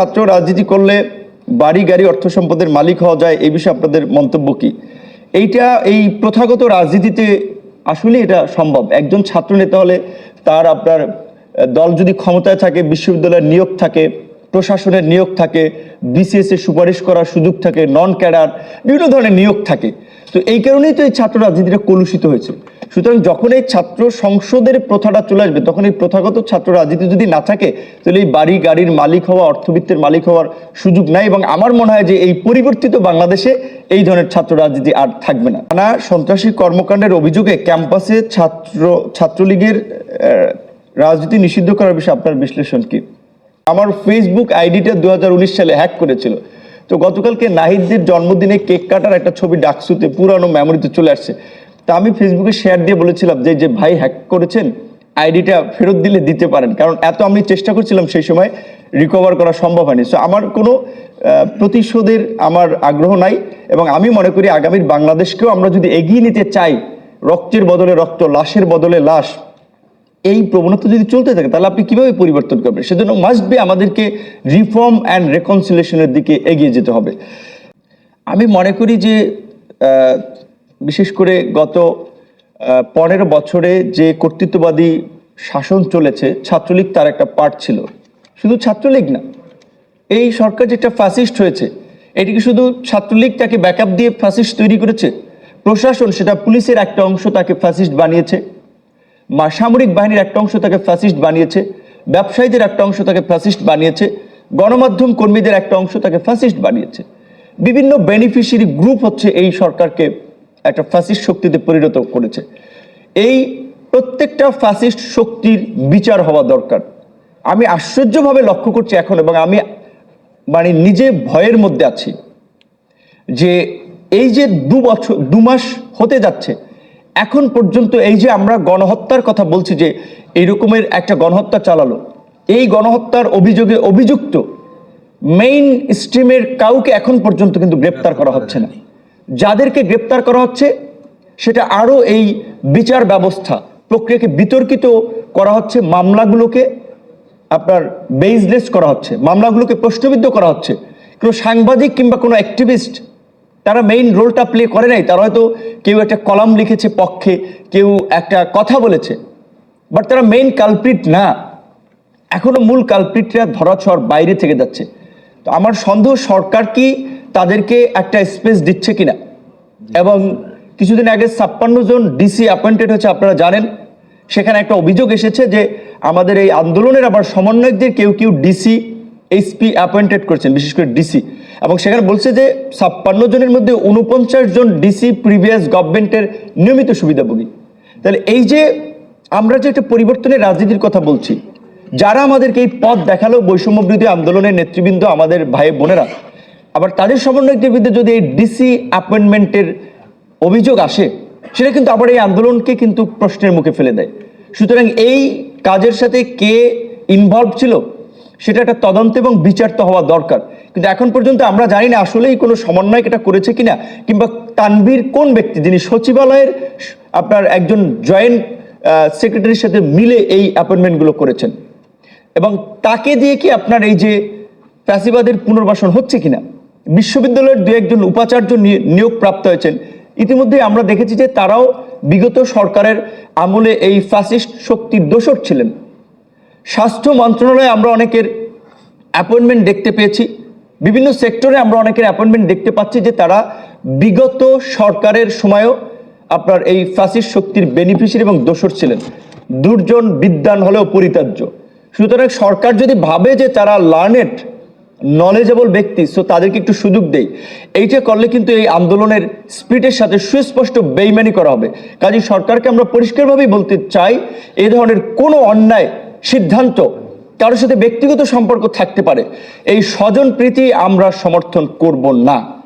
ছাত্র রাজনীতি করলে বাড়ি, গাড়ি, অর্থ সম্পদের মালিক হওয়া যায়, এই বিষয়ে আপনাদের মন্তব্য কি? এইটা, এই প্রথাগত রাজনীতিতে আসলে এটা সম্ভব। একজন ছাত্র নেতা হলে তার আপনার দল যদি ক্ষমতায় থাকে, বিশ্ববিদ্যালয়ের নিয়োগ থাকে, প্রশাসনের নিয়োগ থাকে বিসিএস এর সুপারিশ করার সুযোগ থাকে নন ক্যাডার বিভিন্ন ধরনের নিয়োগ থাকে। তো এই কারণেই তো এই ছাত্র রাজনীতিটা কলুষিত হয়েছে। সুতরাং যখন এই ছাত্র সংসদের প্রথাটা চলে আসবে, তখন এই প্রথাগত ছাত্র রাজনীতি যদি না থাকে, তাহলে এই বাড়ি গাড়ির মালিক হওয়া, অর্থবিত্তের মালিক হওয়ার সুযোগ নাই এবং আমার মনে হয় যে এই পরিবর্তিত বাংলাদেশে এই ধরনের ছাত্র রাজনীতি আর থাকবে না। নানা সন্ত্রাসী কর্মকাণ্ডের অভিযোগে ক্যাম্পাসে ছাত্র, ছাত্রলীগের রাজনীতি নিষিদ্ধ করার বিষয়ে আপনার বিশ্লেষণ কি? আমার ফেসবুক আইডিটা দু হাজার উনিশ সালে হ্যাক করেছিল। তো গতকালকে নাহিদদের জন্মদিনে কেক কাটার একটা ছবি ডাকসুতে পুরানো মেমোরিতে চলে আসছে। তা আমি ফেসবুকে শেয়ার দিয়ে বলেছিলাম যে যে ভাই হ্যাক করেছেন আইডিটা ফেরত দিলে দিতে পারেন। কারণ এত আমি চেষ্টা করছিলাম সেই সময় রিকভার করা সম্ভব হয়নি। সো আমার কোনো প্রতিশোধের আমার আগ্রহ নাই এবং আমি মনে করি আগামীর বাংলাদেশকেও আমরা যদি এগিয়ে নিতে চাই, রক্তের বদলে রক্ত, লাশের বদলে লাশ, এই প্রবণতা যদি চলতে থাকে, তাহলে আপনি কীভাবে পরিবর্তন করবেন? সেজন্য মাস্ট বি আমাদেরকে রিফর্ম অ্যান্ড রেকনসিলেশনের দিকে এগিয়ে যেতে হবে। আমি মনে করি যে বিশেষ করে গত পনেরো বছরে যে কর্তৃত্ববাদী শাসন চলেছে, ছাত্রলীগ তার একটা পার্ট ছিল। শুধু ছাত্রলীগ না, এই সরকার যেটা ফ্যাসিস্ট হয়েছে, এটিকে শুধু ছাত্রলীগ তাকে ব্যাকআপ দিয়ে ফ্যাসিস্ট তৈরি করেছে, প্রশাসন সেটা পুলিশের একটা অংশ তাকে ফ্যাসিস্ট বানিয়েছে সামরিক বাহিনীর একটা অংশ তাকে ফ্যাসিস্ট বানিয়েছে, ব্যবসায়ীদের একটা অংশ তাকে ফ্যাসিস্ট বানিয়েছে, গণমাধ্যম কর্মীদের একটা অংশ তাকে ফ্যাসিস্ট বানিয়েছে। বিভিন্ন বেনিফিশিয়ারি গ্রুপ হচ্ছে এই সরকারকে একটা ফ্যাসিস্ট শক্তিতে পরিণত করেছে। এই প্রত্যেকটা ফ্যাসিস্ট শক্তির বিচার হওয়া দরকার। আমি আশ্চর্যভাবে লক্ষ্য করছি এখন এবং আমি মানে নিজে ভয়ের মধ্যে আছি যে এই যে দু বছর, দু মাস হতে যাচ্ছে, এখন পর্যন্ত এই যে আমরা গণহত্যার কথা বলছি যে এই রকমের একটা গণহত্যা চালালো, এই গণহত্যার অভিযোগে অভিযুক্ত মেইন স্ট্রিমের কাউকে এখন পর্যন্ত কিন্তু গ্রেপ্তার করা হচ্ছে না। যাদেরকে গ্রেপ্তার করা হচ্ছে, সেটা আরও এই বিচার ব্যবস্থা প্রক্রিয়াকে বিতর্কিত করা হচ্ছে, মামলাগুলোকে আপনার বেইজলেস করা হচ্ছে, মামলাগুলোকে প্রশ্নবিদ্ধ করা হচ্ছে। কোনো সাংবাদিক কিংবা কোনো অ্যাক্টিভিস্ট তারা মেইন রোলটা প্লে করে নাই, তারা হয়তো কেউ একটা কলাম লিখেছে পক্ষে, কেউ একটা কথা বলেছে বাট তারা মেইন কালপ্রিট না। এখনও মূল কালপ্রিটরা ধরাছোঁয়ার বাইরে থেকে যাচ্ছে। তো আমার সন্দেহ সরকার কি তাদেরকে একটা স্পেস দিচ্ছে কিনা? এবং কিছুদিন আগে ছাপ্পান্ন জন ডিসি অ্যাপয়েন্টেড হচ্ছে আপনারা জানেন। সেখানে একটা অভিযোগ এসেছে যে আমাদের এই আন্দোলনের আবার সমন্বয়কদের কেউ কেউ ডিসি এইচপি অ্যাপয়েন্টেড করছেন, বিশেষ করে ডিসি এবং সেখানে বলছে যে ছাপ্পান্ন জনের মধ্যে উনপঞ্চাশ জন ডিসি প্রিভিয়াস গভর্নমেন্টের নিয়মিত সুবিধাভোগী। তাহলে এই যে আমরা যে একটা পরিবর্তনের রাজনীতির কথা বলছি, যারা আমাদেরকে এই পথ দেখাল বৈষম্য বিরোধী আন্দোলনের নেতৃবৃন্দ, আমাদের ভাই বোনেরা আবার তাদের সমন্বয়কদের বিরুদ্ধে যদি এই ডিসি অ্যাপয়েন্টমেন্টের অভিযোগ আসে, সেটা কিন্তু আবার এই আন্দোলনকে কিন্তু প্রশ্নের মুখে ফেলে দেয়। সুতরাং এই কাজের সাথে কে ইনভলভ ছিল, সেটা একটা তদন্ত এবং বিচার তো হওয়া দরকার। কিন্তু এখন পর্যন্ত আমরা জানি না আসলেই কোনো সমন্বয় এটা করেছে কিনা, কিংবা তানভীর কোন ব্যক্তি, যিনি সচিবালয়ের আপনার একজন জয়েন্ট সেক্রেটারির সাথে মিলে এই অ্যাপয়েন্টমেন্টগুলো করেছেন। এবং তাকে দিয়ে কি আপনার এই যে ফ্যাসিবাদের পুনর্বাসন হচ্ছে কিনা? বিশ্ববিদ্যালয়ের দু একজন উপাচার্য নিয়োগ প্রাপ্ত হয়েছেন। ইতিমধ্যে আমরা দেখেছি যে তারাও বিগত সরকারের আমলে এই ফ্যাসিস্ট শক্তির দোষর ছিলেন। স্বাস্থ্য মন্ত্রণালয়ে আমরা অনেকের অ্যাপয়েন্টমেন্ট দেখতে পেয়েছি। বিভিন্ন সেক্টরে আমরা অনেকের অ্যাপয়েন্টমেন্ট দেখতে পাচ্ছি যে তারা বিগত সরকারের সময়ও আপনার এই ফ্যাসিস্ট শক্তির বেনিফিশিয়ারি এবং দোষর ছিলেন। দুর্জন বিদ্যান হলেও পরিত্যাজ্য। সুতরাং সরকার যদি ভাবে যে তারা লার্নেড নলেজেবল ব্যক্তি সো তাদেরকে একটু সুযোগ দেই। এইটা করলে কিন্তু এই আন্দোলনের স্পিডের সাথে সুস্পষ্ট বেইমানি করা হবে। কাজে সরকারকে আমরা পরিষ্কারভাবেই বলতে চাই, এই ধরনের কোনো অন্যায় সিদ্ধান্ত কারোর সাথে ব্যক্তিগত সম্পর্ক থাকতে পারে। এই স্বজন প্রীতি আমরা সমর্থন করব না।